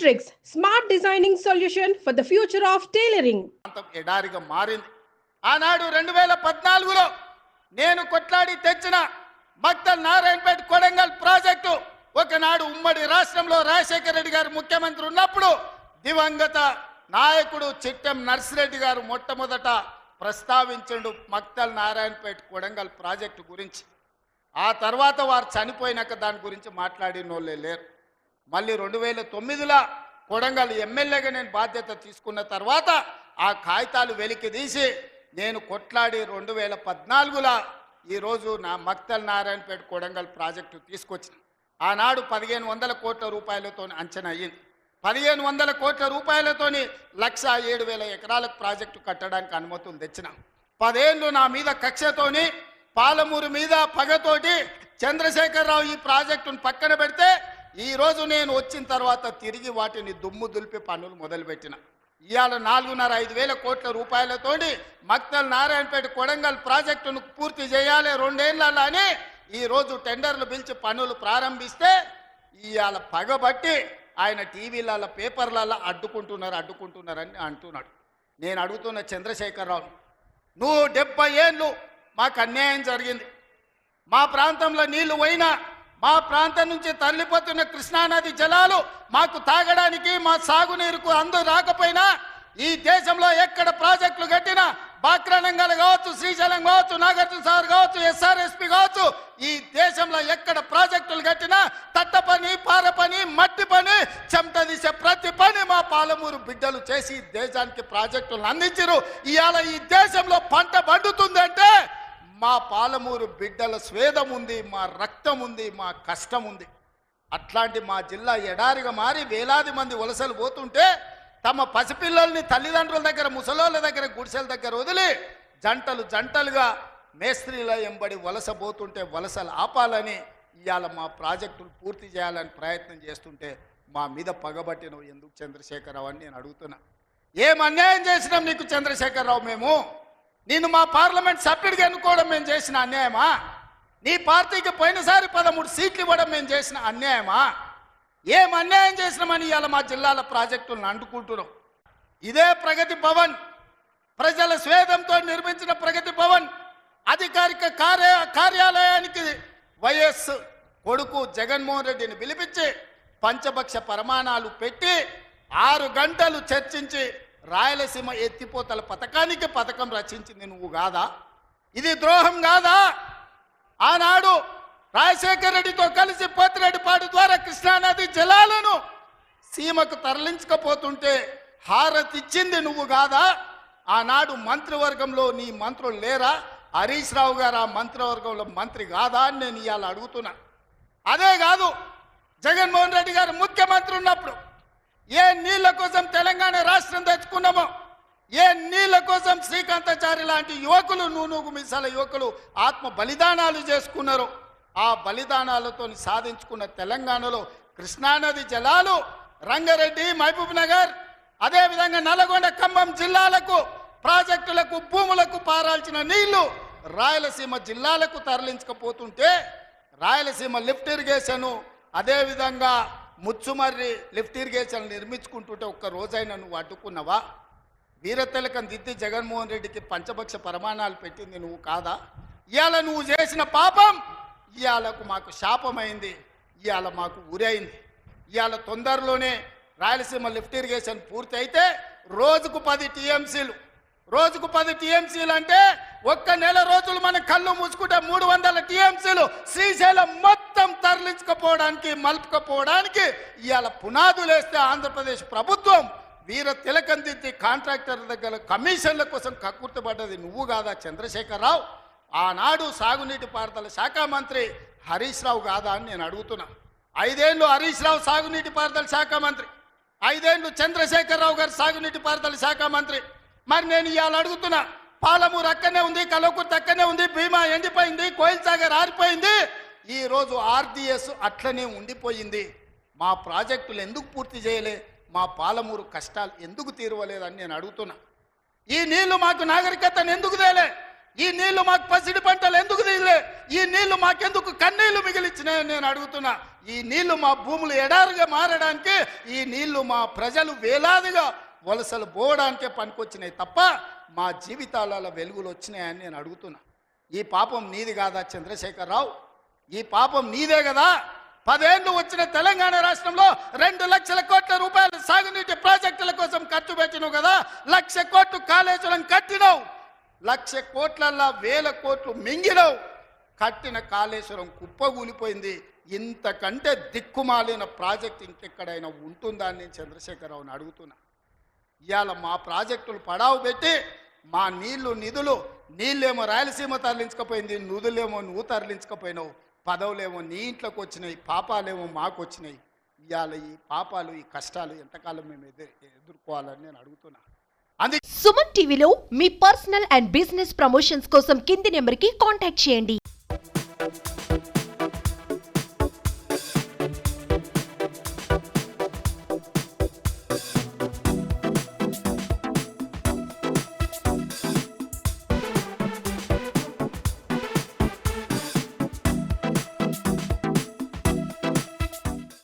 Matrix, smart designing solution for the future of tailoring ఎడారిగా మారింది. ఆనాడు రెండు వేల పద్నాలుగులో నేను కొట్లాడి తెచ్చిన మక్తల్ నారాయణపేట కొడంగల్ ప్రాజెక్టు ఒకనాడు ఉమ్మడి రాష్ట్రంలో రాజశేఖర రెడ్డి గారు ముఖ్యమంత్రి ఉన్నప్పుడు దివంగత నాయకుడు చిట్టెం నర్సిరెడ్డి గారు మొట్టమొదట ప్రస్తావించండు మక్తల్ నారాయణపేట కొడంగల్ ప్రాజెక్టు గురించి. ఆ తర్వాత వారు చనిపోయినాక దాని గురించి మాట్లాడిన వాళ్ళే లేరు. మళ్ళీ రెండు వేల తొమ్మిదిలో కొడంగల్ ఎమ్మెల్యేగా నేను బాధ్యత తీసుకున్న తర్వాత ఆ కాగితాలు వెలికి తీసి నేను కొట్లాడి రెండు వేల పద్నాలుగులో ఈరోజు నా మక్తల్ నారాయణపేట కొడంగల్ ప్రాజెక్టు తీసుకొచ్చిన. ఆనాడు పదిహేను వందల కోట్ల రూపాయలతో అంచనా అయ్యింది. పదిహేను వందల కోట్ల రూపాయలతోని లక్ష ఏడు వేల ఎకరాలకు ప్రాజెక్టు కట్టడానికి అనుమతులు తెచ్చిన. పదేళ్ళు నా మీద కక్షతోని పాలమూరు మీద పగతోటి చంద్రశేఖరరావు ఈ ప్రాజెక్టును పక్కన పెడితే ఈరోజు నేను వచ్చిన తర్వాత తిరిగి వాటిని దుమ్ము దులిపి పనులు మొదలుపెట్టిన. ఇవాళ నాలుగున్నర ఐదు వేల కోట్ల రూపాయలతోటి మక్తల్ నారాయణపేట కొడంగల్ ప్రాజెక్టును పూర్తి చేయాలి రెండేళ్ళలో అని ఈరోజు టెండర్లు పిలిచి పనులు ప్రారంభిస్తే ఇవాళ పగబట్టి ఆయన టీవీలలో పేపర్లలో అడ్డుకుంటున్నారు అడ్డుకుంటున్నారని అంటున్నాడు. నేను అడుగుతున్న చంద్రశేఖరరావు నువ్వు డెబ్బై ఏళ్ళు మాకు అన్యాయం జరిగింది. మా ప్రాంతంలో నీళ్ళు పోయినా మా ప్రాంతం నుంచి తరలిపోతున్న కృష్ణానది జలాలు మాకు తాగడానికి మా సాగునీరుకు అందు రాకపోయినా ఈ దేశంలో ఎక్కడ ప్రాజెక్టులు కట్టినా బాక్రానంగల్ కావచ్చు శ్రీశైలం కావచ్చు నాగార్జున సాగర్ కావచ్చు ఎస్ఆర్ఎస్పి కావచ్చు ఈ దేశంలో ఎక్కడ ప్రాజెక్టులు కట్టినా తట్ట పని పార పని మట్టి పని చెమట తీసే ప్రతి పని మా పాలమూరు బిడ్డలు చేసి దేశానికి ప్రాజెక్టులను అందించరు ఇవాళ ఈ దేశంలో పంట పండుతుందంటే మా పాలమూరు బిడ్డల స్వేదం ఉంది మా రక్తం ఉంది మా కష్టం ఉంది అట్లాంటి మా జిల్లా ఎడారిగా మారి వేలాది మంది వలసలు పోతుంటే తమ పసిపిల్లల్ని తల్లిదండ్రుల దగ్గర ముసలోళ్ళ దగ్గర గుడిసెల దగ్గర వదిలి జంటలు జంటలుగా మేస్త్రీల ఎంబడి వలస పోతుంటే వలసలు ఆపాలని ఇవాళ మా ప్రాజెక్టులు పూర్తి చేయాలని ప్రయత్నం చేస్తుంటే మా మీద పగబట్టినవు ఎందుకు చంద్రశేఖరరావు అని నేను అడుగుతున్నా. ఏం అన్యాయం చేసినాం నీకు చంద్రశేఖరరావు మేము? నేను మా పార్లమెంట్ సభ్యుడిగా ఎన్నుకోవడం మేము చేసిన అన్యాయమా? నీ పార్టీకి పోయినసారి పదమూడు సీట్లు ఇవ్వడం మేము చేసిన అన్యాయమా? ఏం అన్యాయం చేసినామని ఇవాళ మా జిల్లాల ప్రాజెక్టులను అంటుకుంటున్నాం. ఇదే ప్రగతి భవన్. ప్రజల స్వేదంతో నిర్మించిన ప్రగతి భవన్. అధికారిక కార్య కార్యాలయానికి వైఎస్ కొడుకు జగన్మోహన్ రెడ్డిని పిలిపించి పంచభక్ష ప్రమాణాలు పెట్టి ఆరు గంటలు చర్చించి రాయలసీమ ఎత్తిపోతల పథకానికి పథకం రచించింది నువ్వు కాదా? ఇది ద్రోహం కాదా? ఆనాడు రాజశేఖర రెడ్డితో కలిసి పోతిరెడ్డిపాడు ద్వారా కృష్ణానది జలాలను సీమకు తరలించకపోతుంటే హారతిచ్చింది నువ్వు కాదా? ఆనాడు మంత్రివర్గంలో నీ మంత్రులు లేరా? హరీష్ రావు గారు ఆ మంత్రివర్గంలో మంత్రి కాదా అని నేను ఇవాళ అడుగుతున్నా. అదే కాదు జగన్మోహన్ రెడ్డి గారు ముఖ్యమంత్రి ఉన్నప్పుడు ఏ నీళ్ళ కోసం తెలంగాణ రాష్ట్రం తెచ్చుకున్నామో ఏ నీళ్ళ కోసం శ్రీకాంతాచారి లాంటి యువకులు నూనూగు మిసాల యువకులు ఆత్మ బలిదానాలు చేసుకున్నారు. ఆ బలిదానాలతో సాధించుకున్న తెలంగాణలో కృష్ణానది జలాలు రంగారెడ్డి మహబూబ్ నగర్ అదేవిధంగా నల్గొండ ఖమ్మం జిల్లాలకు ప్రాజెక్టులకు భూములకు పారాల్సిన నీళ్ళు రాయలసీమ జిల్లాలకు తరలించకపోతుంటే రాయలసీమ లిఫ్ట్ ఇరిగేషను అదేవిధంగా ముచ్చుమర్రి లిఫ్ట్ ఇరిగేషన్ నిర్మించుకుంటుంటే ఒక్క రోజైనా నువ్వు అడ్డుకున్నావా? వీరతిలకం దిద్ది జగన్మోహన్ రెడ్డికి పంచపక్ష ప్రమాణాలు పెట్టింది నువ్వు కాదా? ఇవాళ నువ్వు చేసిన పాపం ఇవాళకు మాకు శాపమైంది ఇవాళ మాకు ఉరైంది. ఇవాళ తొందరలోనే రాయలసీమ లిఫ్ట్ ఇరిగేషన్ పూర్తి అయితే రోజుకు పది టీఎంసీలు. రోజుకు పది టీఎంసీలు అంటే ఒక్క నెల రోజులు మన కళ్ళు మూసుకుంటే మూడు వందల టీఎంసీలు. శ్రీశైలం తరలించకపోవడానికి మలుపుకపోవడానికి ఇవాళ పునాదులు వేస్తే ఆంధ్రప్రదేశ్ ప్రభుత్వం వీర తిలకందిద్ది కాంట్రాక్టర్ దగ్గర కమిషన్ల కోసం కక్కుర్తిపడ్డది నువ్వు కాదా చంద్రశేఖరరావు? ఆనాడు సాగునీటి పారుదల శాఖ మంత్రి హరీష్ రావు కాదా అని నేను అడుగుతున్నా. ఐదేళ్ళు హరీష్ రావు సాగునీటి పారుదల శాఖ మంత్రి. ఐదేళ్ళు చంద్రశేఖరరావు గారు సాగునీటి పారుదల శాఖ మంత్రి. మరి నేను ఇవాళ అడుగుతున్నా. పాలమూరు అక్కనే ఉంది కలవకుర్తి అక్కనే ఉంది భీమా ఎండిపోయింది కోయిల్ సాగర్ ఆరిపోయింది. ఈరోజు ఆర్డిఎస్ అట్లనే ఉండిపోయింది. మా ప్రాజెక్టులు ఎందుకు పూర్తి చేయలే? మా పాలమూరు కష్టాలు ఎందుకు తీరవలేదని నేను అడుగుతున్నా. ఈ నీళ్ళు మాకు నాగరికతను ఎందుకు తేలే? ఈ నీళ్ళు మాకు పసిడి పంటలు ఎందుకు తీయలే? ఈ నీళ్ళు మాకెందుకు కన్నీళ్ళు మిగిలిచ్చినాయని నేను అడుగుతున్నా. ఈ నీళ్ళు మా భూములు ఎడారుగా మారడానికి ఈ నీళ్ళు మా ప్రజలు వేలాదిగా వలసలు పోవడానికే పనికొచ్చినాయి తప్ప మా జీవితాలలో వెలుగులు వచ్చినాయని నేను అడుగుతున్నా. ఈ పాపం నీది కాదా చంద్రశేఖరరావు? ఈ పాపం నీదే కదా? పదేళ్ళు వచ్చిన తెలంగాణ రాష్ట్రంలో రెండు లక్షల కోట్ల రూపాయలు సాగునీటి ప్రాజెక్టుల కోసం ఖర్చు పెట్టినావు కదా? లక్ష కోట్లు కాళేశ్వరం కట్టినావు. లక్ష కోట్లల్లా వేల కోట్లు మింగినావు. కట్టిన కాళేశ్వరం కుప్పగూలిపోయింది ఇంతకంటే దిక్కుమాలిన ప్రాజెక్ట్ ఇంకెక్కడైనా ఉంటుందా అని నేను చంద్రశేఖరరావుని అడుగుతున్నా. ఇవాళ మా ప్రాజెక్టులు పడావు పెట్టి మా నీళ్ళు నిధులు నీళ్ళేమో రాయలసీమ తరలించకపోయింది నుదులేమో నువ్వు తరలించకపోయినావు పదవులేమో నీ ఇంట్లోకి వచ్చినాయి పాపాలేమో మాకు వచ్చినాయి ఇవాళ ఈ పాపాలు ఈ కష్టాలు ఎంతకాలం మేము ఎదుర్కోవాలని నేను అడుగుతున్నా. అందుకే సుమన్ టీవీలో మీ పర్సనల్ అండ్ బిజినెస్ ప్రమోషన్స్ కోసం కింది నెంబర్కి కాంటాక్ట్ చేయండి.